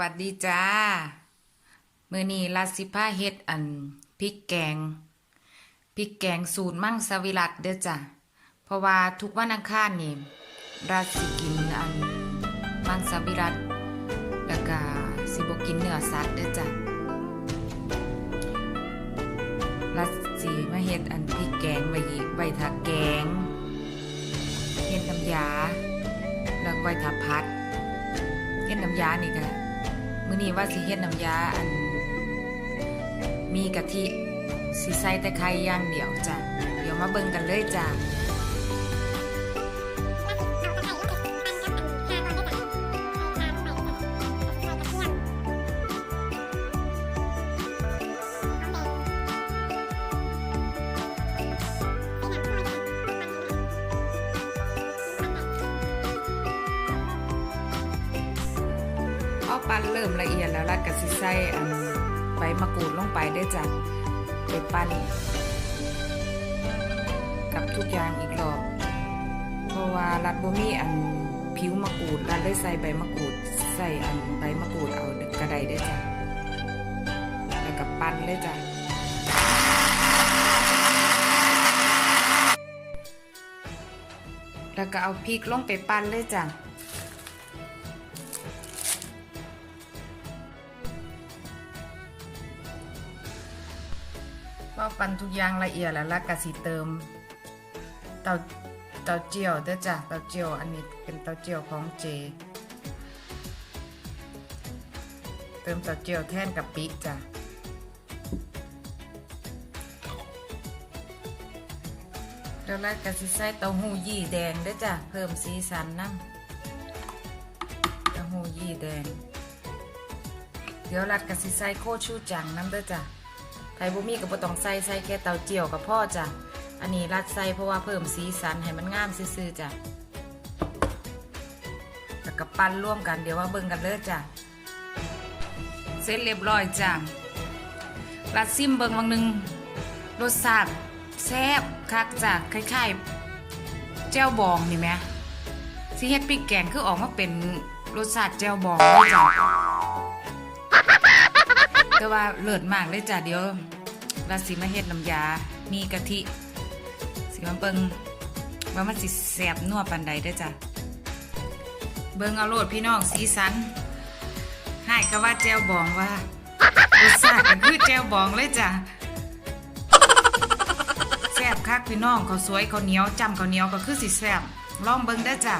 วัสดีจ้า มือนีลาสิพาเฮ็ดอันพริกแกงพริกแกงสูตรมั่งสวิรัตเด้อจ้ะ เพราะว่าทุกวันอังคารนี่ราสิกินอันมั่งสวิรัตแล้วก็สิบกินเนื้อสัตว์เด้อจ้ะราสิมาเฮ็ดอันพริกแกงไว้อีกไว้ถ้าแกงเฮ็ดน้ำยา แล้วไว้ถ้าพัดเฮ็ดน้ำยานี่ค่ะ มื้อนี้ว่าสิเฮ็ดน้ำยาอัน มีกะทิสิใส่แต่ไข่อย่างเดียวจ้ะ เดี๋ยวมาเบิ่งกันเลยจ้ะ อปั้นเริ่มละเอียดแล้วรัดกับสิใส่ใบมะกรูดลงไปเด้จ้ะไปปั้นกับทุกอย่างอีกรอบเพราะว่ารัดบ่มีอันผิวมะกรูดรัดเลยใส่ใบมะกรูดใส่อันใบมะกรูดเอากระไดได้จ้ะแล้วก็ปั้นเลยจ้ะแล้วก็เอาพริกลงไปปั้นเลยจ้ะ ว่าปั้นทุกอย่างละเอียดแล้วล้วก็สิเติม เตาเตาเจียวเด้อจ้ะเตาเจียวอันนี้เป็นเตาเจียวของเจ เติมเตาเจียวแทนกับปิจ้ะแล้วแล้วก็สิใส่เต้าหู้ยี่แดงเด้อจ้ะเพิ่มสีสันน้ำเต้าหู้ยี่แดง เดี๋ยวรัดกับสิใส่โคชูจังน้ำเด้อจ้ะ ไข่บุมีกับบ่ต้องใส่ใส่แค่เตาเจียวกับพ่อจ้ะ อันนี้รัดใส่เพราะว่าเพิ่มสีสันให้มันงามซื่อๆจ้ะแล้วก็ปั้นร่วมกันเดี๋ยวมาเบิ่งกันเลยจ้ะ เสร็จเรียบร้อยจ้ะรัดซิมเบิ่งวังหนึ่งรสชาติแซ่บคักจ้ะคล้ายๆแจ่วบองนี่ไหมสิเฮ็ดพริกแกงคือออกมาเป็นรสชาติแจ่วบองเลยจ้ะ แต่ว่าเลิศมากเลยจ้ะเดี๋ยวราสิมาเฮ็ดน้ำยา มีกะทิ สิมาเบิ่งว่ามันสิแซบนัวปานใดเด้จ้ะ เบิ่งเอาโลดพี่น้องสีสันให้ก็ว่าแจวบองว่ารสชาติก็คือแจวบองเลยจ้ะแซ่บคักพี่น้องเขาสวยเขาเหนียวจำข้าเหนียวก็คือสิแซ่บลองเบิ่งได้จ้ะ